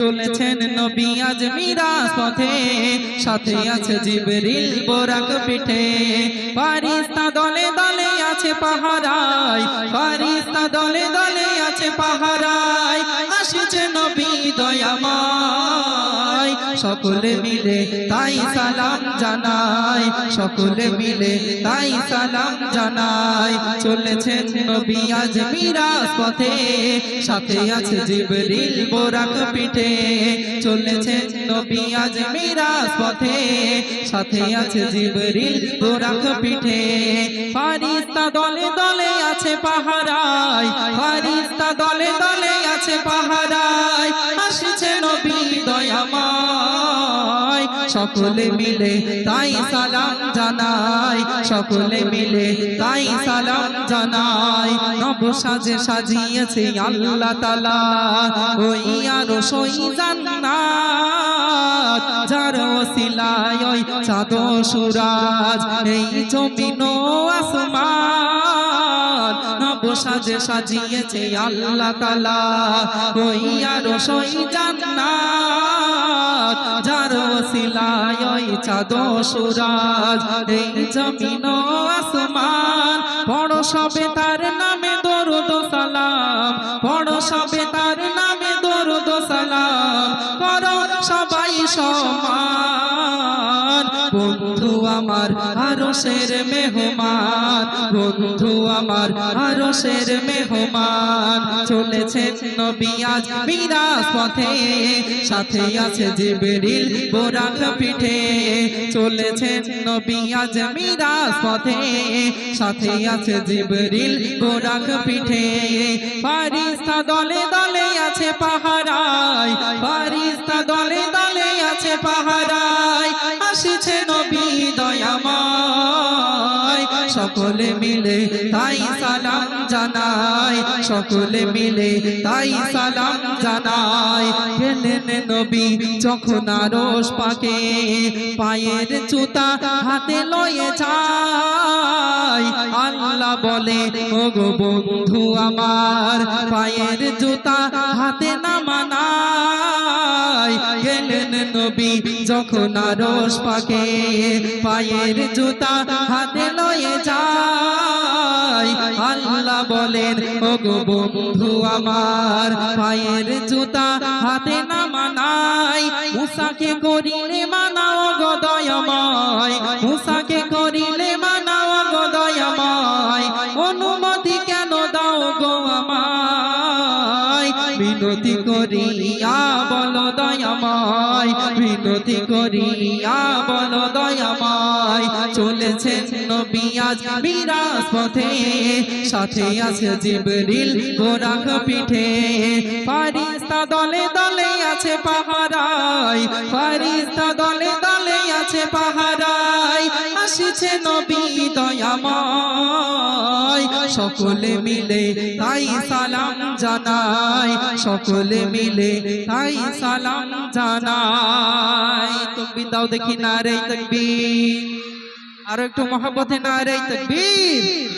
চলেছেন নবী আজ মিরাজ পথে। সাথে আছে জিবরিল বোরাক পিঠে। ফারিস্তা দলে দলে আছে পাহারায়। ফারিস্তা দলে দলে আছে পাহারায়। আসছে সকলে মিলে তাই সালাম জানাই। সকলে মিলে তাই সালাম জানাই। চলেছেন নবী আজ মিরাজ পথে, সাথে আছে জিবরিল বোরাক পিঠে। চলেছেন নবী আজ মিরাজ পথে, সাথে আছে জিবরিল বোরাক পিঠে। ফারিস্তা দলে দলে আছে পাহারায়, ফারিস্তা দলে দলে আছে পাহারায়। আসছে নবী দয়াময় সকলে মিলে তাই সালাম জানাই। সকলে মিলে তাই সালাম জানাই। নব সাজে সাজিয়েছে আল্লাহ তালা। ওই আরও সই জান্নাত, যার ওসিলায় ওই চাঁদ সুরাজ। এই জমিন আসমান, নব সাজে সাজিয়েছে আল্লাহ তালা। ওই আরও সই জান্নাত চাঁদ সুরাজ, এই জমিন আসমান। বড় সবে তার নামে দরুদ সালাম। বড় সবে তার নামে দরুদ সালাম। বড় সবাই সমান। আমার আরও শের মেহমান। বন্ধু আমার আরও শের মেহমান। চলেছেন নবী আজ পথে। সাথে আছে জিবরিল বোরাক পিঠে। চলেছেন নবী আজ পথে। সাথে আছে জিবরিল বোরাক পিঠে। ফারিস্তা দলে দলে আছে পাহারায় সকলে মিলে তাই সালাম জানাই। সকলে মিলে তাই সালাম জানাই। গেলেন নবী যখন আরস পাকে পায়ের জুতা হাতে লয়ে যায়। আল্লাহ বলে ও গো বন্ধু আমার, পায়ের জুতা হাতে না মানায়। গেলেন নবী যখন আরস পাকে, পায়ের জুতা হাতে লয়ে যায়। আল্লাহ বলেন ও গো বন্ধু আমার, পায়ের জুতা হাতে না মানাই মুসাকে করিলে মানাও গো দয়াময়। মুসাকে করিলে বিনতি করিয়া বল দয়াময়, বিনতি করিয়া বল দয়াময়। চলেছেন নবী আজ মিরাজ পথে, সাথে আছে জিবরিল গোরাখ পিঠে। ফারিস্তা দলে দলে আছে পাহারায়, ফারিস্তা দলে দলে আছে পাহারায়। আসছে নবী দয়াময়, সকলে মিলে তাই সালাম জানাই, সকলে মিলে তাই সালাম জানাই। তুমি দাও দেখি না রে তকবীর। আরও একটু মহব্বতে না রে তকবীর।